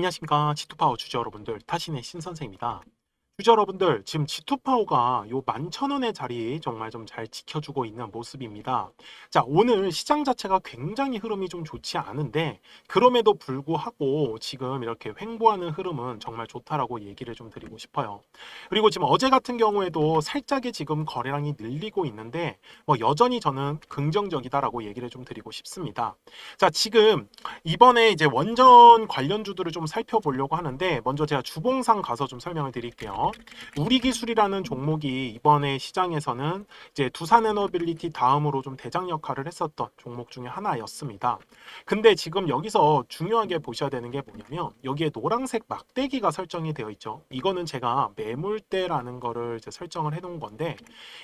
안녕하십니까 G2파워 주주 여러분들 타신의 신선생입니다. 주주 여러분들 지금 G2파워가 요 11,000원의 자리 정말 좀 잘 지켜주고 있는 모습입니다. 자 오늘 시장 자체가 굉장히 흐름이 좀 좋지 않은데 그럼에도 불구하고 지금 이렇게 횡보하는 흐름은 정말 좋다라고 얘기를 좀 드리고 싶어요. 그리고 지금 어제 같은 경우에도 살짝의 지금 거래량이 늘리고 있는데 뭐 여전히 저는 긍정적이다라고 얘기를 좀 드리고 싶습니다. 자 지금 이번에 이제 원전 관련주들을 좀 살펴보려고 하는데 먼저 제가 주봉상 가서 좀 설명을 드릴게요. 우리 기술이라는 종목이 이번에 시장에서는 이제 두산 에너빌리티 다음으로 좀 대장 역할을 했었던 종목 중에 하나였습니다. 근데 지금 여기서 중요하게 보셔야 되는 게 뭐냐면 여기에 노란색 막대기가 설정이 되어 있죠. 이거는 제가 매물대라는 거를 설정을 해 놓은 건데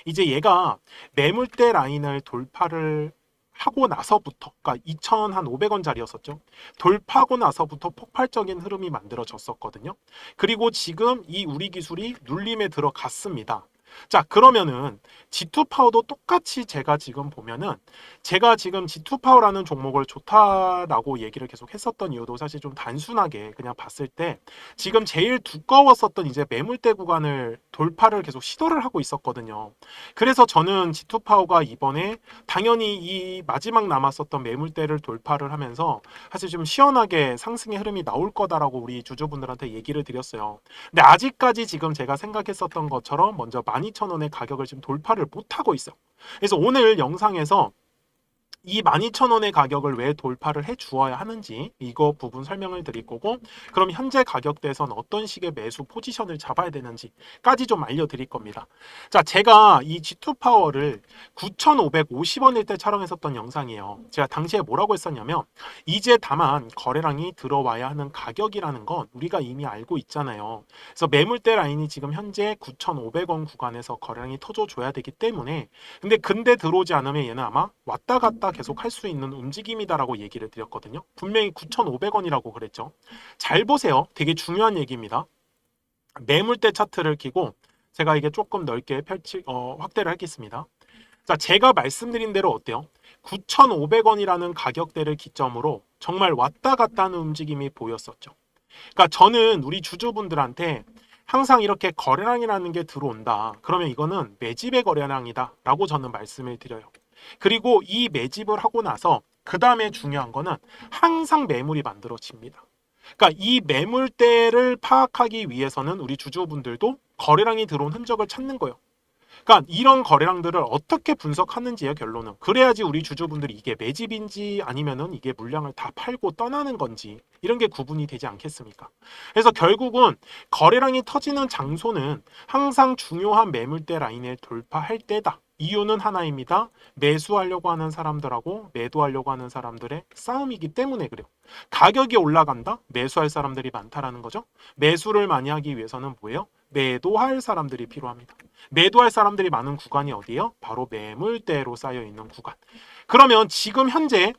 이제 얘가 매물대 라인을 돌파를 하고 나서부터 그러니까 2,500원짜리였었죠. 돌파하고 나서부터 폭발적인 흐름이 만들어졌었거든요. 그리고 지금 이 우리 기술이 눌림에 들어갔습니다. 자, 그러면은 G2 파워도 똑같이 제가 지금 보면은 제가 지금 G2 파워라는 종목을 좋다라고 얘기를 계속 했었던 이유도 사실 좀 단순하게 그냥 봤을 때 지금 제일 두꺼웠었던 이제 매물대 구간을 돌파를 계속 시도를 하고 있었거든요. 그래서 저는 G2 파워가 이번에 당연히 이 마지막 남았었던 매물대를 돌파를 하면서 사실 좀 시원하게 상승의 흐름이 나올 거다라고 우리 주주분들한테 얘기를 드렸어요. 근데 아직까지 지금 제가 생각했었던 것처럼 먼저 12,000원의 가격을 지금 돌파를 못 하고 있어요. 그래서 오늘 영상에서 이 12,000원의 가격을 왜 돌파를 해 주어야 하는지 이거 부분 설명을 드릴 거고 그럼 현재 가격대에선 어떤 식의 매수 포지션을 잡아야 되는지까지 좀 알려드릴 겁니다. 자, 제가 이 G2 파워를 9,550원일 때 촬영했었던 영상이에요. 제가 당시에 뭐라고 했었냐면 이제 다만 거래량이 들어와야 하는 가격이라는 건 우리가 이미 알고 있잖아요. 그래서 매물대 라인이 지금 현재 9,500원 구간에서 거래량이 터져줘야 되기 때문에 근데 근데 들어오지 않으면 얘는 아마 왔다 갔다 계속 할 수 있는 움직임이다라고 얘기를 드렸거든요. 분명히 9,500원이라고 그랬죠. 잘 보세요. 되게 중요한 얘기입니다. 매물대 차트를 키고 제가 이게 조금 넓게 펼치 어, 확대를 하겠습니다. 자, 제가 말씀드린 대로 어때요? 9,500원이라는 가격대를 기점으로 정말 왔다 갔다 하는 움직임이 보였었죠. 그러니까 저는 우리 주주분들한테 항상 이렇게 거래량이라는 게 들어온다. 그러면 이거는 매집의 거래량이다 라고 저는 말씀을 드려요. 그리고 이 매집을 하고 나서 그 다음에 중요한 거는 항상 매물이 만들어집니다. 그러니까 이 매물대를 파악하기 위해서는 우리 주주분들도 거래량이 들어온 흔적을 찾는 거예요. 그러니까 이런 거래량들을 어떻게 분석하는지의 결론은 그래야지 우리 주주분들이 이게 매집인지 아니면은 이게 물량을 다 팔고 떠나는 건지 이런 게 구분이 되지 않겠습니까? 그래서 결국은 거래량이 터지는 장소는 항상 중요한 매물대 라인을 돌파할 때다. 이유는 하나입니다. 매수하려고 하는 사람들하고 매도하려고 하는 사람들의 싸움이기 때문에 그래요. 가격이 올라간다? 매수할 사람들이 많다라는 거죠. 매수를 많이 하기 위해서는 뭐예요? 매도할 사람들이 필요합니다. 매도할 사람들이 많은 구간이 어디예요? 바로 매물대로 쌓여 있는 구간. 그러면 지금 현재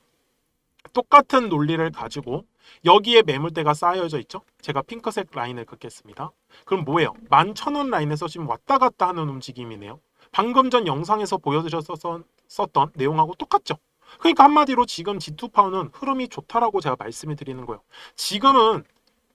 똑같은 논리를 가지고 여기에 매물대가 쌓여져 있죠? 제가 핑크색 라인을 긋겠습니다. 그럼 뭐예요? 11,000원 라인에서 지금 왔다 갔다 하는 움직임이네요. 방금 전 영상에서 보여드렸었던 내용하고 똑같죠? 그러니까 한마디로 지금 G2 파워는 흐름이 좋다라고 제가 말씀을 드리는 거예요. 지금은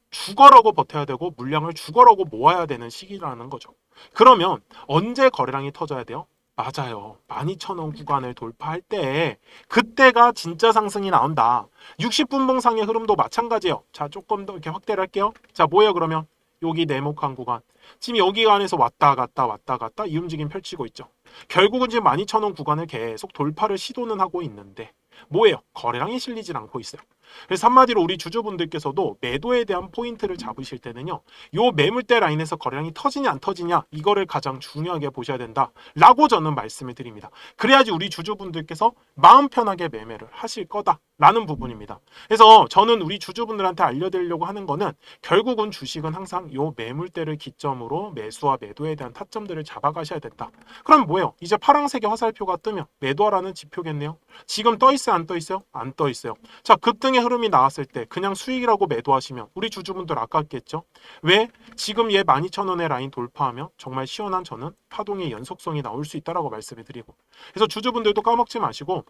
죽어라고 버텨야 되고 물량을 죽어라고 모아야 되는 시기라는 거죠. 그러면 언제 거래량이 터져야 돼요? 맞아요. 12,000원 구간을 돌파할 때 그때가 진짜 상승이 나온다. 60분 봉상의 흐름도 마찬가지예요. 자, 조금 더 이렇게 확대를 할게요. 자, 뭐예요, 그러면? 여기 네모칸 구간. 지금 여기 안에서 왔다 갔다 왔다 갔다 이 움직임 펼치고 있죠. 결국은 지금 12,000원 구간을 계속 돌파를 시도는 하고 있는데 뭐예요? 거래량이 실리진 않고 있어요. 그래서 한마디로 우리 주주분들께서도 매도에 대한 포인트를 잡으실 때는요. 요 매물대 라인에서 거래량이 터지냐 안 터지냐 이거를 가장 중요하게 보셔야 된다라고 저는 말씀을 드립니다. 그래야지 우리 주주분들께서 마음 편하게 매매를 하실 거다라는 부분입니다. 그래서 저는 우리 주주분들한테 알려드리려고 하는 거는 결국은 주식은 항상 요 매물대를 기점으로 매수와 매도에 대한 타점들을 잡아가셔야 된다. 그럼 뭐예요? 이제 파란색의 화살표가 뜨면 매도하라는 지표겠네요. 지금 떠 있어요? 안 떠 있어요? 안 떠 있어요. 자, 급등의 흐름이 나왔을 때 그냥 수익이라고 매도하시면 우리 주주분들 아깝겠죠? 왜? 지금 얘 12,000원의 라인 돌파하면 정말 시원한 저는 파동의 연속성이 나올 수 있다라고 말씀을 드리고 그래서 주주분들도 까먹지 마시고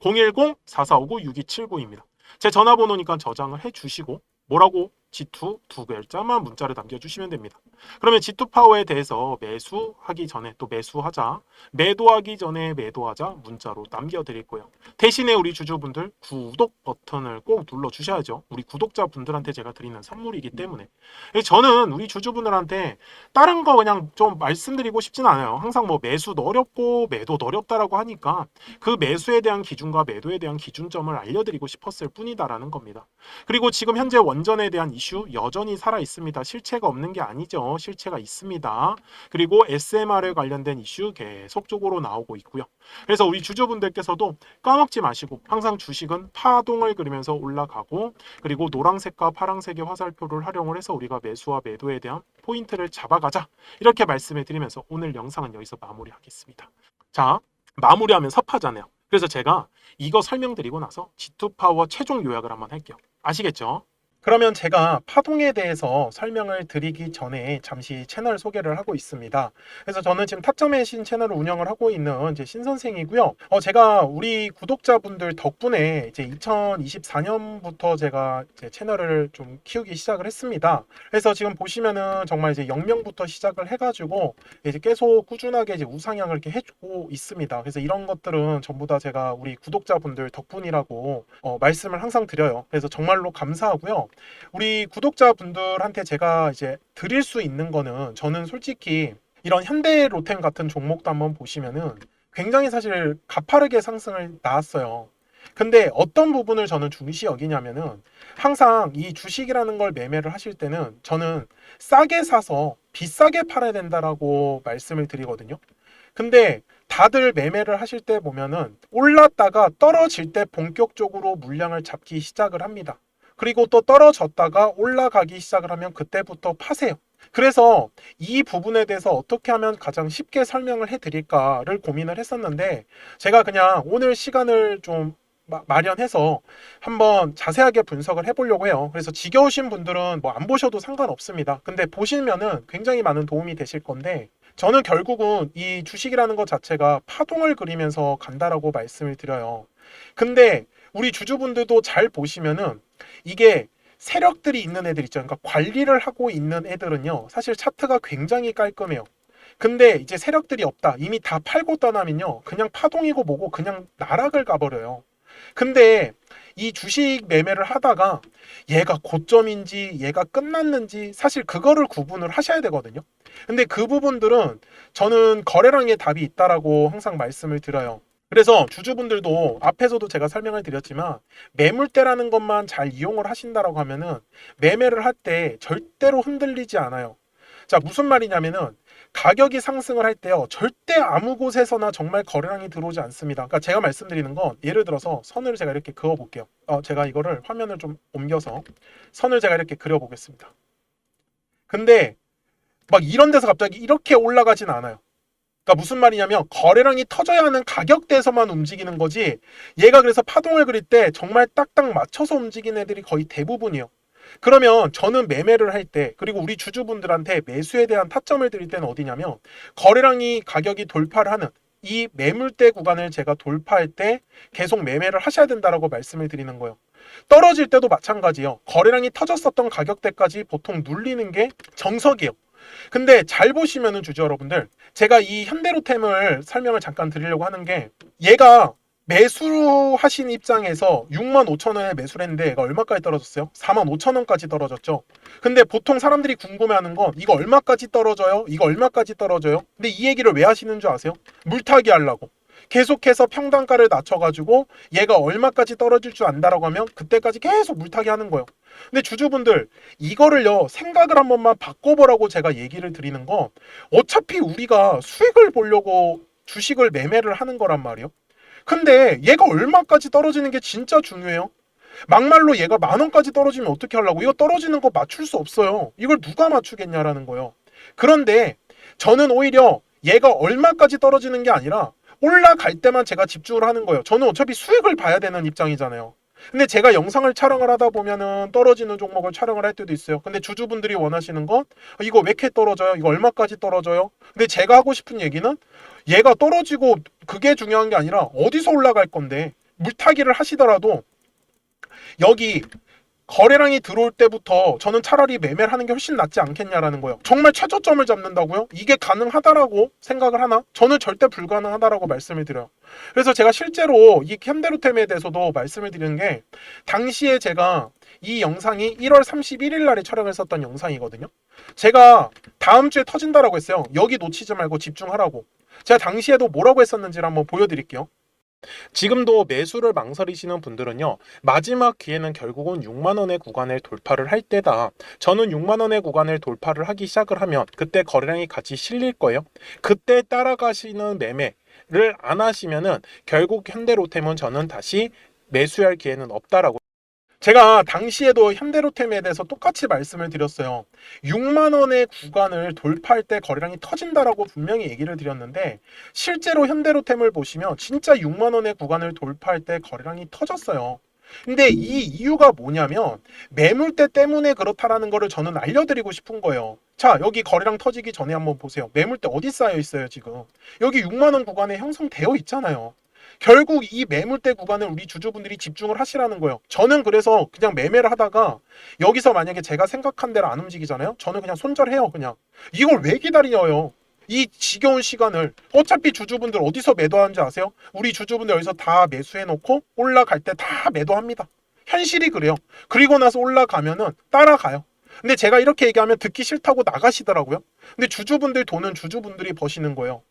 010-4459-6279입니다. 제 전화번호니까 저장을 해 주시고 뭐라고 G2 두 글자만 문자를 남겨주시면 됩니다. 그러면 G2 파워에 대해서 매수하기 전에 또 매수하자, 매도하기 전에 매도하자 문자로 남겨드릴 거예요. 대신에 우리 주주분들 구독 버튼을 꼭 눌러주셔야죠. 우리 구독자분들한테 제가 드리는 선물이기 때문에. 저는 우리 주주분들한테 다른 거 그냥 좀 말씀드리고 싶진 않아요. 항상 뭐 매수도 어렵고 매도도 어렵다라고 하니까 그 매수에 대한 기준과 매도에 대한 기준점을 알려드리고 싶었을 뿐이다라는 겁니다. 그리고 지금 현재 원전에 대한 이슈 여전히 살아 있습니다. 실체가 없는 게 아니죠. 실체가 있습니다. 그리고 SMR에 관련된 이슈 계속적으로 나오고 있고요. 그래서 우리 주주분들께서도 까먹지 마시고 항상 주식은 파동을 그리면서 올라가고 그리고 노란색과 파란색의 화살표를 활용을 해서 우리가 매수와 매도에 대한 포인트를 잡아가자 이렇게 말씀을 드리면서 오늘 영상은 여기서 마무리하겠습니다. 자 마무리하면 섭하잖아요. 그래서 제가 이거 설명드리고 나서 G2 파워 최종 요약을 한번 할게요. 아시겠죠? 그러면 제가 파동에 대해서 설명을 드리기 전에 잠시 채널 소개를 하고 있습니다. 그래서 저는 지금 타점의 신 채널을 운영을 하고 있는 이제 신 선생이고요. 어, 제가 우리 구독자분들 덕분에 이제 2024년부터 제가 이제 채널을 좀 키우기 시작을 했습니다. 그래서 지금 보시면은 정말 이제 0명부터 시작을 해가지고 이제 계속 꾸준하게 이제 우상향을 이렇게 해주고 있습니다. 그래서 이런 것들은 전부 다 제가 우리 구독자분들 덕분이라고 어, 말씀을 항상 드려요. 그래서 정말로 감사하고요. 우리 구독자분들한테 제가 이제 드릴 수 있는 거는 저는 솔직히 이런 현대 로템 같은 종목도 한번 보시면은 굉장히 사실 가파르게 상승을 나왔어요. 근데 어떤 부분을 저는 중시 여기냐면은 항상 이 주식이라는 걸 매매를 하실 때는 저는 싸게 사서 비싸게 팔아야 된다라고 말씀을 드리거든요. 근데 다들 매매를 하실 때 보면은 올랐다가 떨어질 때 본격적으로 물량을 잡기 시작을 합니다. 그리고 또 떨어졌다가 올라가기 시작을 하면 그때부터 파세요. 그래서 이 부분에 대해서 어떻게 하면 가장 쉽게 설명을 해드릴까를 고민을 했었는데 제가 그냥 오늘 시간을 좀 마- 마련해서 한번 자세하게 분석을 해보려고 해요. 그래서 지겨우신 분들은 뭐 안 보셔도 상관없습니다. 근데 보시면은 굉장히 많은 도움이 되실 건데 저는 결국은 이 주식이라는 것 자체가 파동을 그리면서 간다라고 말씀을 드려요. 근데 우리 주주분들도 잘 보시면은 이게 세력들이 있는 애들 있죠. 그러니까 관리를 하고 있는 애들은요. 사실 차트가 굉장히 깔끔해요. 근데 이제 세력들이 없다. 이미 다 팔고 떠나면요. 그냥 파동이고 뭐고 그냥 나락을 가버려요. 근데 이 주식 매매를 하다가 얘가 고점인지 얘가 끝났는지 사실 그거를 구분을 하셔야 되거든요. 근데 그 부분들은 저는 거래량의 답이 있다라고 항상 말씀을 드려요. 그래서 주주분들도 앞에서도 제가 설명을 드렸지만 매물대라는 것만 잘 이용을 하신다라고 하면은 매매를 할 때 절대로 흔들리지 않아요. 자, 무슨 말이냐면은 가격이 상승을 할 때요. 절대 아무 곳에서나 정말 거래량이 들어오지 않습니다. 그러니까 제가 말씀드리는 건 예를 들어서 선을 제가 이렇게 그어 볼게요. 어, 제가 이거를 화면을 좀 옮겨서 선을 제가 이렇게 그려 보겠습니다. 근데 막 이런 데서 갑자기 이렇게 올라가진 않아요. 그러니까 무슨 말이냐면 거래량이 터져야 하는 가격대에서만 움직이는 거지 얘가 그래서 파동을 그릴 때 정말 딱딱 맞춰서 움직이는 애들이 거의 대부분이에요. 그러면 저는 매매를 할 때 그리고 우리 주주분들한테 매수에 대한 타점을 드릴 때는 어디냐면 거래량이 가격이 돌파를 하는 이 매물대 구간을 제가 돌파할 때 계속 매매를 하셔야 된다라고 말씀을 드리는 거예요. 떨어질 때도 마찬가지예요. 거래량이 터졌었던 가격대까지 보통 눌리는 게 정석이에요. 근데 잘 보시면은 주주 여러분들 제가 이 현대로템을 설명을 잠깐 드리려고 하는 게 얘가 매수하신 입장에서 6만 5천 원에 매수를 했는데 얘가 얼마까지 떨어졌어요? 4만 5천 원까지 떨어졌죠. 근데 보통 사람들이 궁금해하는 건 이거 얼마까지 떨어져요? 이거 얼마까지 떨어져요? 근데 이 얘기를 왜 하시는 줄 아세요? 물타기 하려고. 계속해서 평단가를 낮춰가지고 얘가 얼마까지 떨어질 줄 안다라고 하면 그때까지 계속 물타기 하는 거예요. 근데 주주분들 이거를요 생각을 한 번만 바꿔보라고 제가 얘기를 드리는 건 어차피 우리가 수익을 보려고 주식을 매매를 하는 거란 말이에요. 근데 얘가 얼마까지 떨어지는 게 진짜 중요해요. 막말로 얘가 만 원까지 떨어지면 어떻게 하려고? 이거 떨어지는 거 맞출 수 없어요. 이걸 누가 맞추겠냐라는 거예요. 그런데 저는 오히려 얘가 얼마까지 떨어지는 게 아니라 올라갈 때만 제가 집중을 하는 거예요. 저는 어차피 수익을 봐야 되는 입장이잖아요. 근데 제가 영상을 촬영을 하다 보면은 떨어지는 종목을 촬영을 할 때도 있어요. 근데 주주분들이 원하시는 건 어, 이거 왜 이렇게 떨어져요? 이거 얼마까지 떨어져요? 근데 제가 하고 싶은 얘기는 얘가 떨어지고 그게 중요한 게 아니라 어디서 올라갈 건데 물타기를 하시더라도 여기 거래량이 들어올 때부터 저는 차라리 매매를 하는 게 훨씬 낫지 않겠냐라는 거예요. 정말 최저점을 잡는다고요? 이게 가능하다라고 생각을 하나? 저는 절대 불가능하다라고 말씀을 드려요. 그래서 제가 실제로 이 현대로템에 대해서도 말씀을 드리는 게 당시에 제가 이 영상이 1월 31일 날에 촬영했었던 영상이거든요. 제가 다음 주에 터진다라고 했어요. 여기 놓치지 말고 집중하라고. 제가 당시에도 뭐라고 했었는지를 한번 보여드릴게요. 지금도 매수를 망설이시는 분들은요, 마지막 기회는 결국은 6만원의 구간을 돌파를 할 때다. 저는 6만원의 구간을 돌파를 하기 시작을 하면 그때 거래량이 같이 실릴 거예요. 그때 따라가시는 매매를 안 하시면은 결국 현대로템은 저는 다시 매수할 기회는 없다라고. 제가 당시에도 현대로템에 대해서 똑같이 말씀을 드렸어요. 6만 원의 구간을 돌파할 때 거래량이 터진다라고 분명히 얘기를 드렸는데 실제로 현대로템을 보시면 진짜 6만 원의 구간을 돌파할 때 거래량이 터졌어요. 근데 이 이유가 뭐냐면 매물대 때문에 그렇다라는 거를 저는 알려드리고 싶은 거예요. 자, 여기 거래량 터지기 전에 한번 보세요. 매물대 어디 쌓여 있어요, 지금? 여기 6만 원 구간에 형성되어 있잖아요. 결국 이 매물대 구간을 우리 주주분들이 집중을 하시라는 거예요. 저는 그래서 그냥 매매를 하다가 여기서 만약에 제가 생각한 대로 안 움직이잖아요. 저는 그냥 손절해요, 그냥. 이걸 왜 기다려요? 이 지겨운 시간을 어차피 주주분들 어디서 매도하는지 아세요? 우리 주주분들 여기서 다 매수해 놓고 올라갈 때 다 매도합니다. 현실이 그래요. 그리고 나서 올라가면은 따라가요. 근데 제가 이렇게 얘기하면 듣기 싫다고 나가시더라고요. 근데 주주분들 돈은 주주분들이 버시는 거예요.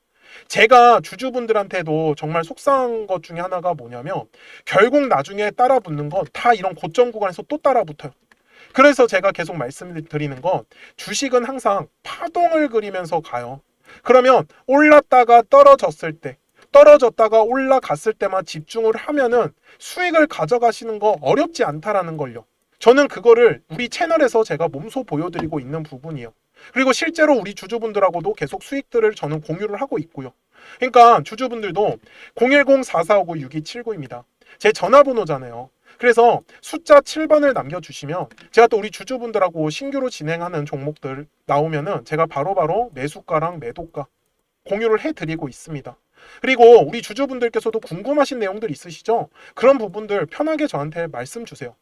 제가 주주분들한테도 정말 속상한 것 중에 하나가 뭐냐면 결국 나중에 따라 붙는 건 다 이런 고점 구간에서 또 따라 붙어요. 그래서 제가 계속 말씀드리는 건 주식은 항상 파동을 그리면서 가요. 그러면 올랐다가 떨어졌을 때 떨어졌다가 올라갔을 때만 집중을 하면은 수익을 가져가시는 거 어렵지 않다라는 걸요. 저는 그거를 우리 채널에서 제가 몸소 보여드리고 있는 부분이에요. 그리고 실제로 우리 주주분들하고도 계속 수익들을 저는 공유를 하고 있고요. 그러니까 주주분들도 010-4459-6279입니다. 제 전화번호잖아요. 그래서 숫자 7번을 남겨주시면 제가 또 우리 주주분들하고 신규로 진행하는 종목들 나오면은 제가 바로바로 매수가랑 매도가 공유를 해드리고 있습니다. 그리고 우리 주주분들께서도 궁금하신 내용들 있으시죠? 그런 부분들 편하게 저한테 말씀 주세요.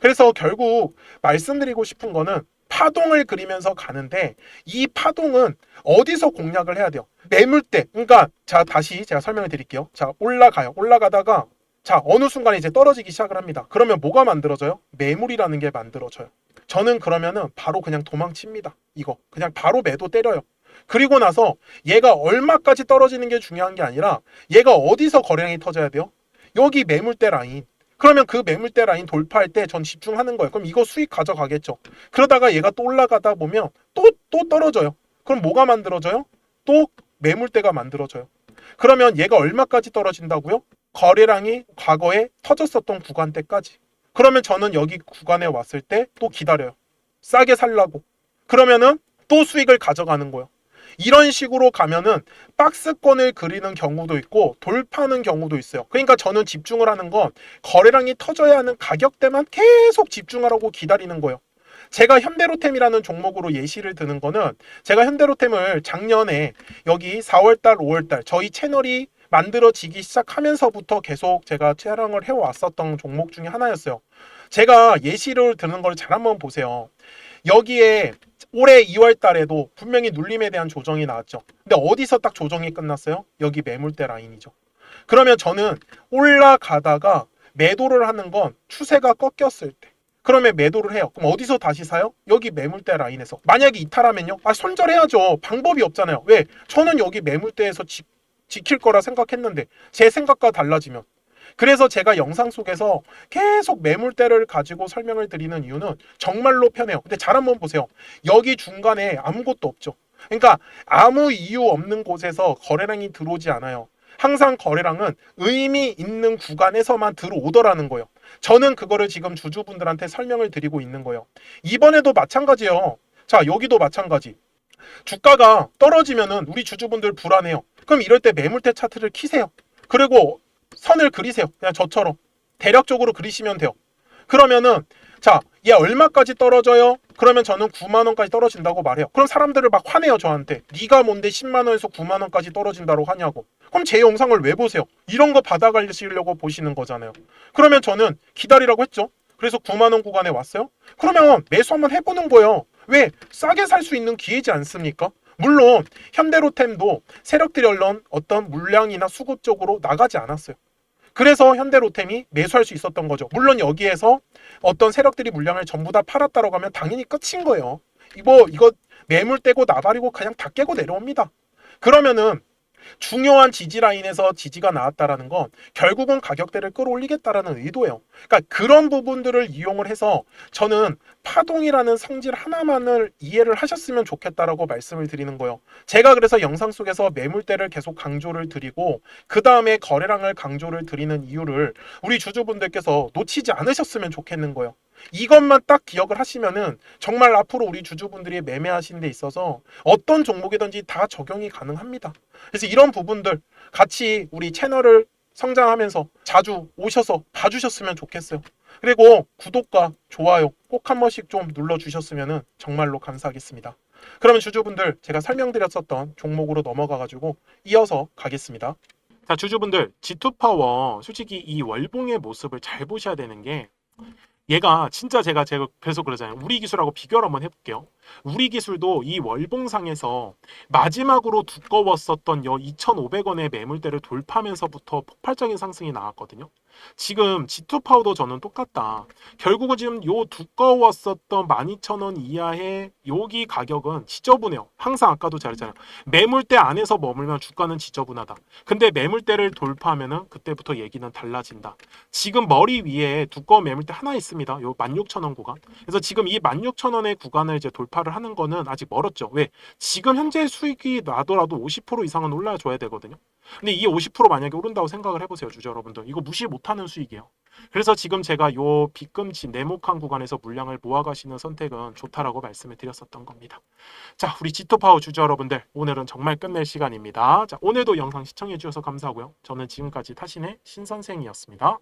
그래서 결국 말씀드리고 싶은 거는 파동을 그리면서 가는데 이 파동은 어디서 공략을 해야 돼요? 매물대. 그러니까 자 다시 제가 설명을 드릴게요. 자 올라가요. 올라가다가 자 어느 순간에 이제 떨어지기 시작을 합니다. 그러면 뭐가 만들어져요? 매물이라는 게 만들어져요. 저는 그러면은 바로 그냥 도망칩니다. 이거 그냥 바로 매도 때려요. 그리고 나서 얘가 얼마까지 떨어지는 게 중요한 게 아니라 얘가 어디서 거래량이 터져야 돼요? 여기 매물대 라인. 그러면 그 매물대 라인 돌파할 때 전 집중하는 거예요. 그럼 이거 수익 가져가겠죠. 그러다가 얘가 또 올라가다 보면 또, 또 떨어져요. 그럼 뭐가 만들어져요? 또 매물대가 만들어져요. 그러면 얘가 얼마까지 떨어진다고요? 거래량이 과거에 터졌었던 구간대까지. 그러면 저는 여기 구간에 왔을 때 또 기다려요. 싸게 살라고. 그러면은 또 수익을 가져가는 거예요. 이런 식으로 가면은 박스권을 그리는 경우도 있고 돌파하는 경우도 있어요. 그러니까 저는 집중을 하는 건 거래량이 터져야 하는 가격대만 계속 집중하라고 기다리는 거예요. 제가 현대로템이라는 종목으로 예시를 드는 거는 제가 현대로템을 작년에 여기 4월달, 5월달 저희 채널이 만들어지기 시작하면서부터 계속 제가 촬영을 해왔었던 종목 중에 하나였어요. 제가 예시를 드는 걸 잘 한번 보세요. 여기에 올해 2월 달에도 분명히 눌림에 대한 조정이 나왔죠. 근데 어디서 딱 조정이 끝났어요? 여기 매물대 라인이죠. 그러면 저는 올라가다가 매도를 하는 건 추세가 꺾였을 때. 그러면 매도를 해요. 그럼 어디서 다시 사요? 여기 매물대 라인에서. 만약에 이탈하면요? 아, 손절해야죠. 방법이 없잖아요. 왜? 저는 여기 매물대에서 지, 지킬 거라 생각했는데 제 생각과 달라지면 그래서 제가 영상 속에서 계속 매물대를 가지고 설명을 드리는 이유는 정말로 편해요. 근데 잘 한번 보세요. 여기 중간에 아무것도 없죠. 그러니까 아무 이유 없는 곳에서 거래량이 들어오지 않아요. 항상 거래량은 의미 있는 구간에서만 들어오더라는 거예요. 저는 그거를 지금 주주분들한테 설명을 드리고 있는 거예요. 이번에도 마찬가지예요. 자, 여기도 마찬가지. 주가가 떨어지면은 우리 주주분들 불안해요. 그럼 이럴 때 매물대 차트를 키세요. 그리고 선을 그리세요. 그냥 저처럼 대략적으로 그리시면 돼요. 그러면은 자, 얘 얼마까지 떨어져요? 그러면 저는 9만 원까지 떨어진다고 말해요. 그럼 사람들을 막 화내요 저한테. 네가 뭔데 10만 원에서 9만 원까지 떨어진다고 하냐고. 그럼 제 영상을 왜 보세요? 이런 거 받아가시려고 보시는 거잖아요. 그러면 저는 기다리라고 했죠. 그래서 9만 원 구간에 왔어요. 그러면 매수 한번 해보는 거예요. 왜? 싸게 살 수 있는 기회지 않습니까? 물론 현대로템도 세력들이 얼른 어떤 물량이나 수급 쪽으로 나가지 않았어요. 그래서 현대로템이 매수할 수 있었던 거죠. 물론 여기에서 어떤 세력들이 물량을 전부 다 팔았다라고 하면 당연히 끝인 거예요. 이거 이거 매물 떼고 나발이고 그냥 다 깨고 내려옵니다. 그러면은 중요한 지지 라인에서 지지가 나왔다라는 건 결국은 가격대를 끌어올리겠다라는 의도예요. 그러니까 그런 부분들을 이용을 해서 저는 파동이라는 성질 하나만을 이해를 하셨으면 좋겠다라고 말씀을 드리는 거예요. 제가 그래서 영상 속에서 매물대를 계속 강조를 드리고 그 다음에 거래량을 강조를 드리는 이유를 우리 주주분들께서 놓치지 않으셨으면 좋겠는 거예요. 이것만 딱 기억을 하시면은 정말 앞으로 우리 주주분들이 매매하시는 데 있어서 어떤 종목이든지 다 적용이 가능합니다. 그래서 이런 부분들 같이 우리 채널을 성장하면서 자주 오셔서 봐주셨으면 좋겠어요. 그리고 구독과 좋아요 꼭 한 번씩 좀 눌러주셨으면 정말로 감사하겠습니다. 그러면 주주분들 제가 설명드렸었던 종목으로 넘어가가지고 이어서 가겠습니다. 자 주주분들 G2파워 솔직히 이 월봉의 모습을 잘 보셔야 되는 게 얘가 진짜 제가 제가 계속 그러잖아요. 우리 기술하고 비교를 한번 해볼게요. 우리 기술도 이 월봉상에서 마지막으로 두꺼웠었던 여 2,500원의 매물대를 돌파하면서부터 폭발적인 상승이 나왔거든요. 지금 G2 파우더 저는 똑같다. 결국은 지금 요 두꺼웠었던 12,000원 이하의 여기 가격은 지저분해요. 항상 아까도 잘했잖아요. 매물대 안에서 머물면 주가는 지저분하다. 근데 매물대를 돌파하면은 그때부터 얘기는 달라진다. 지금 머리 위에 두꺼운 매물대 하나 있습니다. 요 16,000원 구간. 그래서 지금 이 16,000원의 구간을 이제 돌파를 하는 거는 아직 멀었죠. 왜? 지금 현재 수익이 나더라도 50% 이상은 올라줘야 되거든요. 근데 이50% 만약에 오른다고 생각을 해보세요, 주주 여러분들. 이거 무시 못하는 수익이에요. 그래서 지금 제가 요 빗금치 네모칸 구간에서 물량을 모아가시는 선택은 좋다라고 말씀을 드렸었던 겁니다. 자, 우리 지토파워 주주 여러분들, 오늘은 정말 끝낼 시간입니다. 자, 오늘도 영상 시청해 주셔서 감사하고요. 저는 지금까지 타신의 신선생이었습니다.